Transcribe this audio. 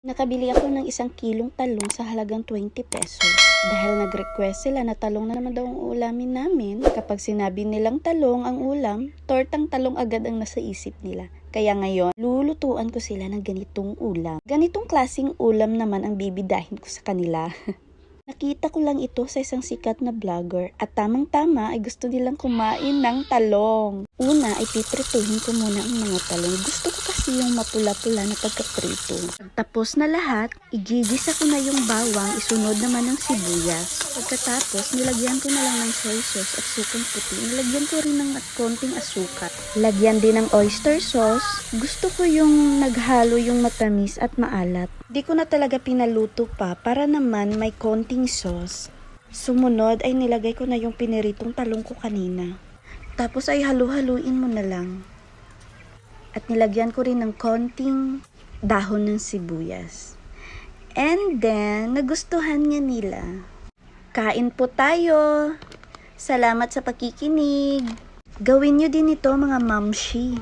Nakabili ako ng isang kilong talong sa halagang 20 pesos. Dahil nag-request sila na talong na naman daw ang ulamin namin, kapag sinabi nilang talong ang ulam, tortang talong agad ang nasa isip nila. Kaya ngayon, lulutuan ko sila ng ganitong ulam. Ganitong klasing ulam naman ang bibidahin ko sa kanila. Nakita ko lang ito sa isang sikat na vlogger at tamang-tama ay gusto nilang kumain ng talong. Una ay piprituhin ko muna ang mga talong. Gusto kasi yung mapula-pula na pagkaprito. Tapos na lahat, igigisa ko na yung bawang, isunod naman ng sibuyas. Pagkatapos, nilagyan ko na lang ng soy sauce at sukang puti. Nilagyan ko rin ng konting asukal. Lagyan din ng oyster sauce. Gusto ko yung naghalo yung matamis at maalat. Di ko na talaga pinaluto pa para naman may konting sauce. Sumunod ay nilagay ko na yung piniritong talong ko kanina. Tapos ay halu-haluin mo na lang. At nilagyan ko rin ng konting dahon ng sibuyas. And then, nagustuhan niya nila. Kain po tayo! Salamat sa pakikinig! Gawin nyo din ito mga mamshi.